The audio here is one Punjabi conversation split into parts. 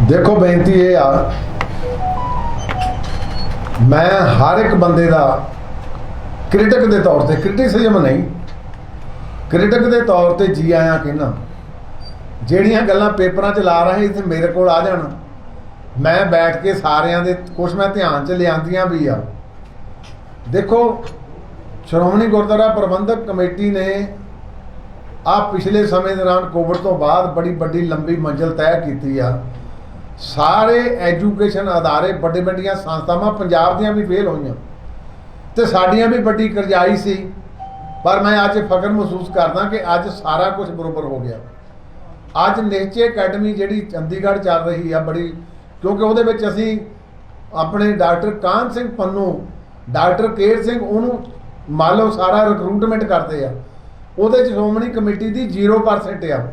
ਦੇਖੋ ਬੇਨਤੀ ਇਹ ਆ, ਮੈਂ ਹਰ ਇੱਕ ਬੰਦੇ ਦਾ ਕ੍ਰਿਟਿਕ ਦੇ ਤੌਰ ਤੇ, ਕ੍ਰਿਟਿਸਿਜ਼ਮ ਨਹੀਂ, ਕ੍ਰਿਟਿਕ ਦੇ ਤੌਰ ਤੇ ਜੀ ਆਇਆ ਕਹਿੰਦਾ ਜਿਹੜੀਆਂ ਗੱਲਾਂ ਪੇਪਰਾਂ 'ਚ ਲਾ ਰਹੇ ਇੱਥੇ ਮੇਰੇ ਕੋਲ ਆ ਜਾਣ। ਮੈਂ ਬੈਠ ਕੇ ਸਾਰਿਆਂ ਦੇ ਕੁਝ ਮੈਂ ਧਿਆਨ 'ਚ ਲਿਆਂਦੀਆਂ ਵੀ ਆ। ਦੇਖੋ, ਸ਼੍ਰੋਮਣੀ ਗੁਰਦੁਆਰਾ ਪ੍ਰਬੰਧਕ ਕਮੇਟੀ ਨੇ ਆ ਪਿਛਲੇ ਸਮੇਂ ਦੌਰਾਨ ਕੋਵਿਡ ਤੋਂ ਬਾਅਦ ਬੜੀ ਵੱਡੀ ਲੰਬੀ ਮੰਜ਼ਿਲ ਤੈਅ ਕੀਤੀ ਆ। ਸਾਰੇ ਐਜੂਕੇਸ਼ਨ ਅਦਾਰੇ ਵੱਡੇ ਵੱਡੀਆਂ ਸੰਸਥਾਵਾਂ ਪੰਜਾਬ ਦੀਆਂ ਵੀ ਫੇਲ ਹੋਈਆਂ। ਤੇ ਸਾਡੀਆਂ ਵੀ ਵੱਡੀ ਕਰਜ਼ਾਈ ਸੀ। ਪਰ ਮੈਂ ਅੱਜ ਫਖਰ ਮਹਿਸੂਸ ਕਰਦਾ ਕਿ ਅੱਜ ਸਾਰਾ ਕੁਝ ਬਰੋਬਰ ਹੋ ਗਿਆ। ਅੱਜ ਨੇਚੇ ਅਕੈਡਮੀ ਜਿਹੜੀ ਚੰਡੀਗੜ੍ਹ ਚੱਲ ਰਹੀ ਆ ਬੜੀ, ਕਿਉਂਕਿ ਉਹਦੇ ਵਿੱਚ ਅਸੀਂ ਆਪਣੇ ਡਾਕਟਰ ਕਾਹਨ ਸਿੰਘ ਪੰਨੂ, ਡਾਕਟਰ ਕੇਰ ਸਿੰਘ ਉਹਨੂੰ ਮੰਨ ਲਓ ਸਾਰਾ ਰਿਕਰੂਟਮੈਂਟ ਕਰਦੇ ਆ। ਉਹਦੇ ਚ ਸ਼੍ਰੋਮਣੀ ਕਮੇਟੀ ਦੀ 0% ਆ।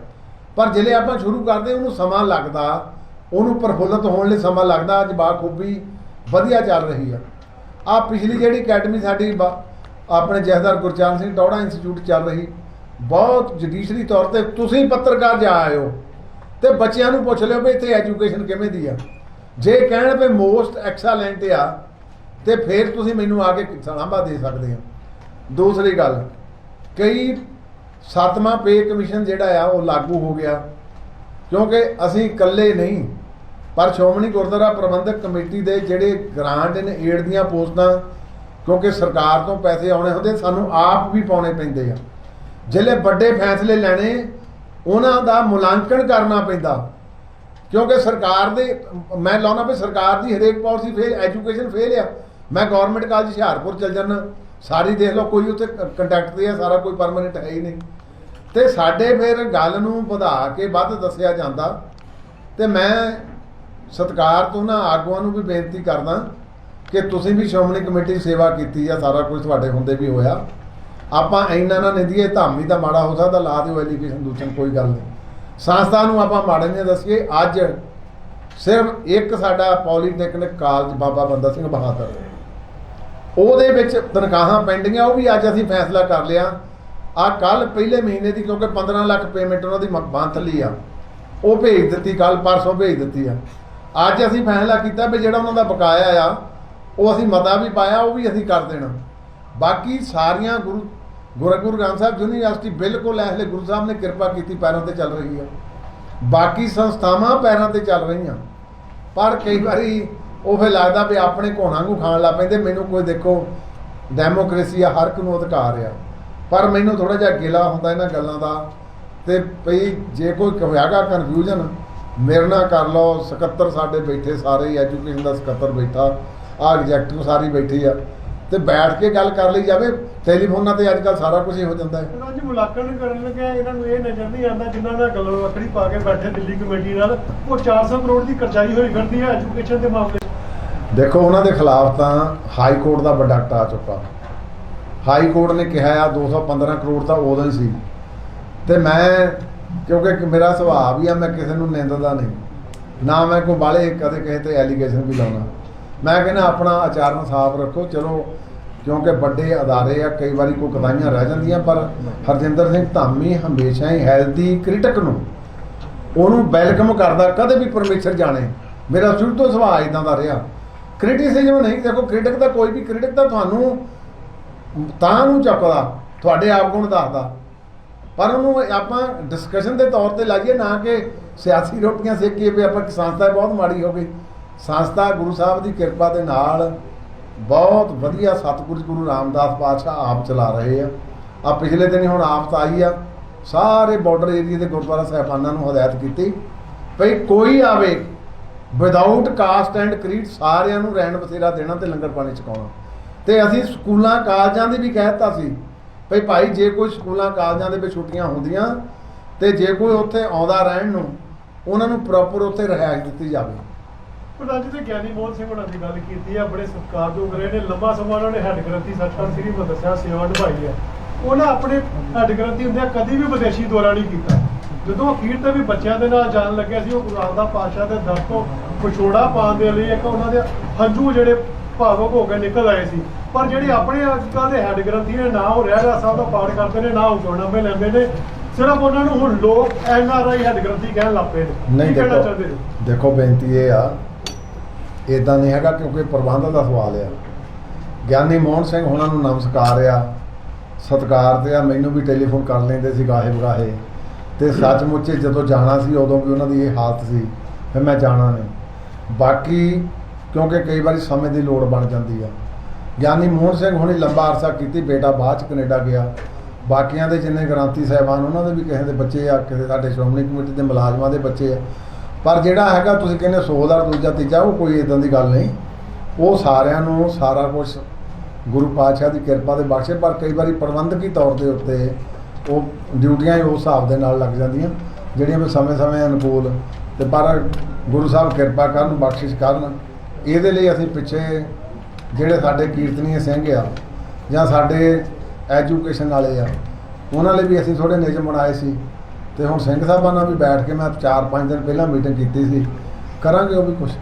ਪਰ ਜਿਹੜੇ ਆਪਾਂ ਸ਼ੁਰੂ ਕਰਦੇ, ਉਹਨੂੰ ਸਮਾਂ ਲੱਗਦਾ ਉਹਨੂੰ ਪ੍ਰਫੁੱਲਤ ਹੋਣ ਲਈ ਸਮਾਂ ਲੱਗਦਾ, ਅੱਜ ਬਾਖੂਬੀ ਵਧੀਆ ਚੱਲ ਰਹੀ ਆ। ਆ ਪਿਛਲੀ ਜਿਹੜੀ ਅਕੈਡਮੀ ਸਾਡੀ ਬਾ- ਆਪਣੇ ਜਥੇਦਾਰ ਗੁਰਚਰਨ ਸਿੰਘ ਟੌੜਾ ਇੰਸਟੀਚਿਊਟ ਚੱਲ ਰਹੀ, ਬਹੁਤ ਜੁਡੀਸ਼ਰੀ ਤੌਰ ਤੇ ਤੁਸੀਂ ਪੱਤਰਕਾਰ ਜਾ ਆਇਓ ਹੋ ਤੇ ਬੱਚਿਆਂ ਨੂੰ ਪੁੱਛ ਲਿਓ ਵੀ ਇੱਥੇ ਐਜੂਕੇਸ਼ਨ ਕਿਵੇਂ ਦੀ ਆ। ਜੇ ਕਹਿਣ ਵੀ ਮੋਸਟ ਐਕਸਲੈਂਟ ਆ, ਤੇ ਫਿਰ ਤੁਸੀਂ ਮੈਨੂੰ ਆ ਕੇ ਸਲਾਹਾਂ ਦੇ ਸਕਦੇ ਹੋ। ਦੂਸਰੀ ਗੱਲ, ਕਈ ਸੱਤਵਾਂ ਪੇ ਕਮਿਸ਼ਨ ਜਿਹੜਾ ਆ, ਉਹ ਲਾਗੂ ਹੋ ਗਿਆ, ਕਿਉਂਕਿ ਅਸੀਂ ਇਕੱਲੇ ਨਹੀਂ ਪਰ ਸ਼੍ਰੋਮਣੀ ਗੁਰਦੁਆਰਾ ਪ੍ਰਬੰਧਕ ਕਮੇਟੀ ਦੇ ਜਿਹੜੇ ਗ੍ਰਾਂਟ ਨੇ, ਏਡ ਦੀਆਂ ਪੋਸਟਾਂ, ਕਿਉਂਕਿ ਸਰਕਾਰ ਤੋਂ ਪੈਸੇ ਆਉਣੇ ਹੁੰਦੇ, ਸਾਨੂੰ ਆਪ ਵੀ ਪਾਉਣੇ ਪੈਂਦੇ ਆ। ਜਿਹੜੇ ਵੱਡੇ ਫੈਸਲੇ ਲੈਣੇ, ਉਹਨਾਂ ਦਾ ਮੁਲਾਂਕਣ ਕਰਨਾ ਪੈਂਦਾ। ਕਿਉਂਕਿ ਸਰਕਾਰ ਦੇ, ਮੈਂ ਲਾਉਣਾ ਵੀ ਸਰਕਾਰ ਦੀ ਹਰੇਕ ਪਾਲਿਸੀ ਫੇਲ ਐਜੂਕੇਸ਼ਨ ਫੇਲ ਆ। ਮੈਂ ਗਵਰਨਮੈਂਟ ਕਾਲਜ ਹੁਸ਼ਿਆਰਪੁਰ ਚਲ ਜਾਣਾ ਸਾਰੀ ਦੇਖ ਲਓ, ਕੋਈ ਉੱਥੇ ਕੰਟੈਕਟ ਤੇ ਆ, ਸਾਰਾ ਕੋਈ ਪਰਮਨੈਂਟ ਹੈ ਹੀ ਨਹੀਂ। ਤੇ ਸਾਡੇ ਫਿਰ ਗੱਲ ਨੂੰ ਵਧਾ ਕੇ ਵੱਧ ਦੱਸਿਆ ਜਾਂਦਾ। ਤੇ ਮੈਂ ਸਤਿਕਾਰ ਤੋਂ ਨਾ ਆਗੂਆਂ ਨੂੰ ਵੀ ਬੇਨਤੀ ਕਰਦਾ ਕਿ ਤੁਸੀਂ ਵੀ ਸ਼੍ਰੋਮਣੀ ਕਮੇਟੀ ਸੇਵਾ ਕੀਤੀ ਆ, ਸਾਰਾ ਕੁਝ ਤੁਹਾਡੇ ਹੁੰਦੇ ਵੀ ਹੋਇਆ। ਆਪਾਂ ਇੰਨਾ ਨਾ ਨਿੰਦੀਏ ਧਾਮੀ ਦਾ ਮਾੜਾ ਹੋ ਸਕਦਾ, ਲਾ ਦਿਓ ਐਜੂਕੇਸ਼ਨ ਦੂਸਨ ਕੋਈ ਗੱਲ ਨਹੀਂ। ਸੰਸਥਾ ਨੂੰ ਆਪਾਂ ਮਾੜੇ ਨਹੀਂ ਦੱਸੀਏ, ਅੱਜ ਸਿਰਫ ਇੱਕ ਸਾਡਾ ਪੋਲੀਟੈਕਨਿਕ ਕਾਲਜ ਬਾਬਾ ਬੰਦਾ ਸਿੰਘ ਬਹਾਦਰ। ਉਹਦੇ ਵਿੱਚ ਤਨਖਾਹਾਂ ਪੈਂਡਿੰਗਾਂ ਉਹ ਵੀ ਅੱਜ ਅਸੀਂ ਫੈਸਲਾ ਕਰ ਲਿਆ। ਆ ਕੱਲ ਪਹਿਲੇ ਮਹੀਨੇ ਦੀ, ਕਿਉਂਕਿ 15 ਲੱਖ ਪੇਮੈਂਟ ਉਹਨਾਂ ਦੀ ਮੰਥਲੀ ਆ। ਉਹ ਭੇਜ ਦਿੱਤੀ ਕੱਲ ਪਰਸੋਂ ਭੇਜ ਦਿੱਤੀ ਆ। ਅੱਜ ਅਸੀਂ ਫੈਸਲਾ ਕੀਤਾ ਵੀ ਜਿਹੜਾ ਉਹਨਾਂ ਦਾ ਬਕਾਇਆ ਆ, ਉਹ ਅਸੀਂ ਮਤਾ ਵੀ ਪਾਇਆ, ਉਹ ਵੀ ਅਸੀਂ ਕਰ ਦੇਣਾ। ਬਾਕੀ ਸਾਰੀਆਂ ਗੁਰੂ ਗੁਰੂ ਗੁਰੂ ਗ੍ਰੰਥ ਸਾਹਿਬ ਯੂਨੀਵਰਸਿਟੀ ਬਿਲਕੁਲ ਐਸਲੇ ਗੁਰੂ ਸਾਹਿਬ ਨੇ ਕਿਰਪਾ ਕੀਤੀ, ਪੈਰਾਂ ਤੇ ਚੱਲ ਰਹੀ ਆ। ਬਾਕੀ ਸੰਸਥਾਵਾਂ ਪੈਰਾਂ ਤੇ ਚੱਲ ਰਹੀਆਂ। ਪਰ ਕਈ ਵਾਰੀ ਉਹ ਫਿਰ ਲੱਗਦਾ ਵੀ ਆਪਣੇ ਘੋਣਾ ਨੂੰ ਖਾਣ ਲੱਗ ਪੈਂਦੇ, ਮੈਨੂੰ ਕੋਈ ਦੇਖੋ, ਡੈਮੋਕ੍ਰੇਸੀ ਆ, ਹਰ ਇੱਕ ਨੂੰ ਅਧਿਕਾਰ ਆ। ਪਰ ਮੈਨੂੰ ਥੋੜਾ ਜਿਹਾ ਗਿਲਾ ਹੁੰਦਾ ਇਹਨਾਂ ਗੱਲਾਂ ਦਾ, ਤੇ ਭਈ ਜੇ ਕੋਈ ਹੋਇਆਗਾ ਕਨਫਿਊਜ਼ਨ ਮੇਰੇ ਨਾਲ ਕਰ ਲਓ ਸਕੱਤਰ ਸਾਡੇ ਬੈਠੇ ਸਾਰੇ ਐਜੂਕੇਸ਼ਨ ਦਾ ਸਕੱਤਰ ਬੈਠਾ ਆ ਐਗਜ਼ੈਕਟਿਵ ਸਾਰੀ ਬੈਠੀ ਆ। ਤੇ ਬੈਠ ਕੇ ਗੱਲ ਕਰ ਲਈ ਜਾਵੇ ਟੈਲੀਫੋਨਾਂ ਤੇ ਅੱਜ ਕੱਲ ਸਾਰਾ ਕੁਝ ਹੀ ਹੋ ਜਾਂਦਾ ਹੈ। ਉਹਨਾਂ ਜੀ ਮੁਲਾਕਾਤ ਕਰਨ ਲੱਗਿਆ ਇਹਨਾਂ ਨੂੰ ਇਹ ਨਜ਼ਰ ਨਹੀਂ ਆਉਂਦਾ ਜਿਨ੍ਹਾਂ ਨਾਲ ਗੱਲੋਂ ਵੱਖਰੀ ਪਾ ਕੇ ਬੈਠੇ ਦਿੱਲੀ ਕਮੇਟੀ ਨਾਲ ਉਹ 400 ਕਰੋੜ ਦੀ ਕਰਜ਼ਾਈ ਹੋਈ ਫਿਰਦੀ ਹੈ ਐਜੂਕੇਸ਼ਨ ਦੇ ਮਾਮਲੇ ਦੇਖੋ ਉਹਨਾਂ ਦੇ ਖਿਲਾਫ ਤਾਂ ਹਾਈ ਕੋਰਟ ਦਾ ਵੱਡਾ ਕਟਾ ਚੁੱਕਾ। ਹਾਈ ਕੋਰਟ ਨੇ ਕਿਹਾ ਆ 215 ਕਰੋੜ ਤਾਂ ਉਦੋਂ ਹੀ ਸੀ। ਤੇ ਮੈਂ ਕਿਉਂਕਿ ਮੇਰਾ ਸੁਭਾਅ ਵੀ ਆ, ਮੈਂ ਕਿਸੇ ਨੂੰ ਨਿੰਦਦਾ ਨਹੀਂ। ਨਾ ਮੈਂ ਕੋਈ ਬਾਲੇ ਕਦੇ ਕਿਸੇ ਤੇ ਐਲੀਗੇਸ਼ਨ ਵੀ ਲਾਉਣਾ। ਮੈਂ ਕਹਿੰਦਾ ਆਪਣਾ ਆਚਰਣ ਸਾਫ਼ ਰੱਖੋ, ਚਲੋ, ਕਿਉਂਕਿ ਵੱਡੇ ਅਦਾਰੇ ਆ, ਕਈ ਵਾਰੀ ਕੋਈ ਕਤਾਈਆਂ ਰਹਿ ਜਾਂਦੀਆਂ, ਪਰ ਹਰਜਿੰਦਰ ਸਿੰਘ ਧਾਮੀ ਹਮੇਸ਼ਾ ਹੀ ਹੈਲਦੀ ਕ੍ਰਿਟਿਕ ਨੂੰ। ਉਹਨੂੰ ਵੈਲਕਮ ਕਰਦਾ, ਕਦੇ ਵੀ ਪਰਮੇਸ਼ਰ ਜਾਣੇ। ਮੇਰਾ ਸ਼ੁਰੂ ਤੋਂ ਸੁਭਾਅ ਇਦਾਂ ਦਾ ਰਿਹਾ। ਕ੍ਰਿਟਿਸਿਜ਼ਮ ਨਹੀਂ, ਦੇਖੋ ਕ੍ਰਿਟਿਕ ਦਾ ਕੋਈ ਵੀ ਕ੍ਰਿਟਿਕ ਤਾਂ ਤੁਹਾਨੂੰ ਤਾਂ ਨੂੰ ਚੱਕਦਾ, ਤੁਹਾਡੇ ਆਪ ਗੁਣ ਦੱਸਦਾ। ਪਰ ਉਹਨੂੰ ਆਪਾਂ ਡਿਸਕਸ਼ਨ ਦੇ ਤੌਰ ਤੇ ਲਾਈਏ, ਨਾ ਕਿ ਸਿਆਸੀ ਰੋਟੀਆਂ ਸੇਕੀਏ ਵੀ ਆਪਾਂ ਸੰਸਥਾ ਬਹੁਤ ਮਾੜੀ ਹੋ ਗਈ। ਸੰਸਥਾ ਗੁਰੂ ਸਾਹਿਬ ਦੀ ਕਿਰਪਾ ਦੇ ਨਾਲ ਬਹੁਤ ਵਧੀਆ ਸਤਿਗੁਰੂ ਗੁਰੂ ਰਾਮਦਾਸ ਪਾਤਸ਼ਾਹ ਆਪ ਚਲਾ ਰਹੇ ਆ। ਆ ਪਿਛਲੇ ਦਿਨ ਹੁਣ ਆਫਤ ਆਈ ਆ। ਸਾਰੇ ਬਾਰਡਰ ਏਰੀਆ ਦੇ ਗੁਰਦੁਆਰਾ ਸਾਹਿਬਾਨਾਂ ਨੂੰ ਹਦਾਇਤ ਕੀਤੀ ਭਈ ਕੋਈ ਆਵੇ ਵਿਦਆਊਟ ਕਾਸਟ ਐਂਡ ਕਰੀਡ ਸਾਰਿਆਂ ਨੂੰ ਰਹਿਣ ਬਸੇਰਾ ਦੇਣਾ ਤੇ ਲੰਗਰ ਪਾਣੀ ਛਕਾਉਣਾ। ਤੇ ਅਸੀਂ ਸਕੂਲਾਂ, ਕਾਲਜਾਂ ਦੀ ਵੀ ਕਹਿਤਾ ਸੀ ਭਈ ਭਾਈ, ਜੇ ਕੋਈ ਸਕੂਲਾਂ, ਕਾਲਜਾਂ ਦੇ ਵਿੱਚ ਛੁੱਟੀਆਂ ਹੁੰਦੀਆਂ ਤੇ ਜੇ ਕੋਈ ਉੱਥੇ ਆਉਂਦਾ ਰਹਿਣ ਨੂੰ, ਉਹਨਾਂ ਨੂੰ ਪ੍ਰੋਪਰ ਉੱਥੇ ਰਿਹਾਇਸ਼ ਦਿੱਤੀ ਜਾਵੇ। ਪ੍ਰਧਾਨ ਜੀ ਤੇ ਗਿਆਨੀ ਮੋਹਨ ਸਿੰਘ ਹੋਣਾ ਦੀ ਗੱਲ ਕੀਤੀ ਆ, ਬੜੇ ਸਤਿਕਾਰਯੋਗ ਰਹੇ ਨੇ। ਲੰਮਾ ਸਮਾਂ ਉਹਨਾਂ ਨੇ ਹੈੱਡ ਗ੍ਰੰਥੀ ਸੱਚਖੰਡ ਸ੍ਰੀ ਮਦਰਸਾ ਸੇਵਾ ਨਿਭਾਈ ਹੈ ਉਹਨਾਂ ਆਪਣੇ ਹੈੱਡ ਗ੍ਰੰਥੀ ਹੁੰਦਿਆਂ ਕਦੀ ਵੀ ਵਿਦੇਸ਼ੀ ਦੌਰਾ ਨਹੀਂ ਕੀਤਾ। ਜਦੋਂ ਅਖੀਰ ਤੇ ਵੀ ਬੱਚਿਆਂ ਦੇ ਨਾਲ ਜਾਣ ਲੱਗਿਆ ਸੀ, ਉਹ ਗੁਰੂ ਦਾ ਪਾਤਸ਼ਾਹ ਦੇ ਦਰ ਤੋਂ ਵਿਛੋੜਾ ਪਾਉਣ ਦੇ ਲਈ ਇੱਕ ਉਹਨਾਂ ਦੇ ਹੰਝੂ ਜਿਹੜੇ ਭਾਵਕ ਹੋ ਕੇ ਨਿਕਲ ਆਏ ਸੀ। ਪਰ ਜਿਹੜੇ ਆਪਣੇ ਅੱਜ ਕੱਲ੍ਹ ਦੇ ਹੈੱਡ ਗ੍ਰੰਥੀ ਨੇ ਨਾ ਉਹ ਰਹਿਰਾ ਸਾਹਿਬ ਦਾ ਪਾਠ ਕਰਦੇ ਨੇ ਨਾ ਉਹ ਜੋੜਨਮੇ ਲੈਂਦੇ ਨੇ ਸਿਰਫ ਉਹਨਾਂ ਨੂੰ ਹੁਣ ਲੋਕ ਐਨ ਆਰ ਆਈ ਹੈਡ ਗ੍ਰੰਥੀ ਕਹਿਣ ਲੱਗ ਪਏ ਨੇ। ਨਹੀਂ ਦੇਖੋ ਦੇਖੋ ਬੇਨਤੀ ਇਹ ਆ ਇਦਾਂ ਨਹੀਂ ਹੈਗਾ ਕਿਉਂਕਿ ਪ੍ਰਬੰਧ ਦਾ ਸਵਾਲ ਆ। ਗਿਆਨੀ ਮੋਹਨ ਸਿੰਘ ਉਹਨਾਂ ਨੂੰ ਨਮਸਕਾਰ ਆ ਸਤਿਕਾਰ ਤੇ ਆ ਮੈਨੂੰ ਵੀ ਟੈਲੀਫੋਨ ਕਰ ਲੈਂਦੇ ਸੀ ਗਾਹੇ ਬਗਾਹੇ। ਤੇ ਸੱਚਮੁੱਚ ਜਦੋਂ ਜਾਣਾ ਸੀ ਉਦੋਂ ਵੀ ਉਹਨਾਂ ਦੀ ਇਹ ਹਾਲਤ ਸੀ ਫਿਰ ਮੈਂ ਜਾਣਾ ਨਹੀਂ। ਬਾਕੀ ਕਿਉਂਕਿ ਕਈ ਵਾਰੀ ਸਮੇਂ ਦੀ ਲੋੜ ਬਣ ਜਾਂਦੀ ਆ। ਗਿਆਨੀ ਮੋਹਨ ਸਿੰਘ ਹੁਣੇ ਲੰਬਾ ਅਰਸਾ ਕੀਤੀ, ਬੇਟਾ ਬਾਅਦ ਚ ਕੈਨੇਡਾ ਗਿਆ। ਬਾਕੀਆਂ ਦੇ ਜਿੰਨੇ ਗ੍ਰਾਂਤੀ ਸਾਹਿਬਾਨ, ਉਹਨਾਂ ਦੇ ਵੀ ਕਿਸੇ ਦੇ ਬੱਚੇ ਆ, ਕਿਸੇ ਸਾਡੇ ਸ਼੍ਰੋਮਣੀ ਕਮੇਟੀ ਦੇ ਮੁਲਾਜ਼ਮਾਂ ਦੇ ਬੱਚੇ ਆ। ਪਰ ਜਿਹੜਾ ਹੈਗਾ, ਤੁਸੀਂ ਕਹਿੰਦੇ 100 ਦੂਜਾ ਤੀਜਾ, ਉਹ ਕੋਈ ਇਦਾਂ ਦੀ ਗੱਲ ਨਹੀਂ। ਉਹ ਸਾਰਿਆਂ ਨੂੰ ਸਾਰਾ ਕੁਝ ਗੁਰੂ ਪਾਤਸ਼ਾਹ ਦੀ ਕਿਰਪਾ ਦੇ ਬਖਸ਼ੇ, ਪਰ ਕਈ ਵਾਰੀ ਪ੍ਰਬੰਧਕੀ ਤੌਰ ਦੇ ਉੱਤੇ ਉਹ ਡਿਊਟੀਆਂ ਹੀ ਉਸ ਹਿਸਾਬ ਦੇ ਨਾਲ ਲੱਗ ਜਾਂਦੀਆਂ, ਜਿਹੜੀਆਂ ਵੀ ਸਮੇਂ-ਸਮੇਂ ਅਨੁਕੂਲ। ਤੇ ਪਰ ਗੁਰੂ ਸਾਹਿਬ ਕਿਰਪਾ ਕਰਨ, ਬਖਸ਼ਿਸ਼ ਕਰਨ। ਇਹਦੇ ਲਈ ਅਸੀਂ ਪਿੱਛੇ ਜਿਹੜੇ ਸਾਡੇ ਕੀਰਤਨੀ ਸਿੰਘ ਆ ਜਾਂ ਸਾਡੇ ਐਜੂਕੇਸ਼ਨ ਵਾਲੇ ਆ, ਉਹਨਾਂ ਲਈ ਵੀ ਅਸੀਂ ਥੋੜੇ ਨਿਯਮ ਬਣਾਏ ਸੀ ਤੇ ਹੁਣ ਸਿੰਘ ਸਾਹਿਬਾਂ ਨਾਲ ਵੀ ਬੈਠ ਕੇ ਮੈਂ 4-5 ਦਿਨ ਪਹਿਲਾਂ ਮੀਟਿੰਗ ਕੀਤੀ ਸੀ, ਕਰਾਂਗੇ ਉਹ ਵੀ ਕੁਝ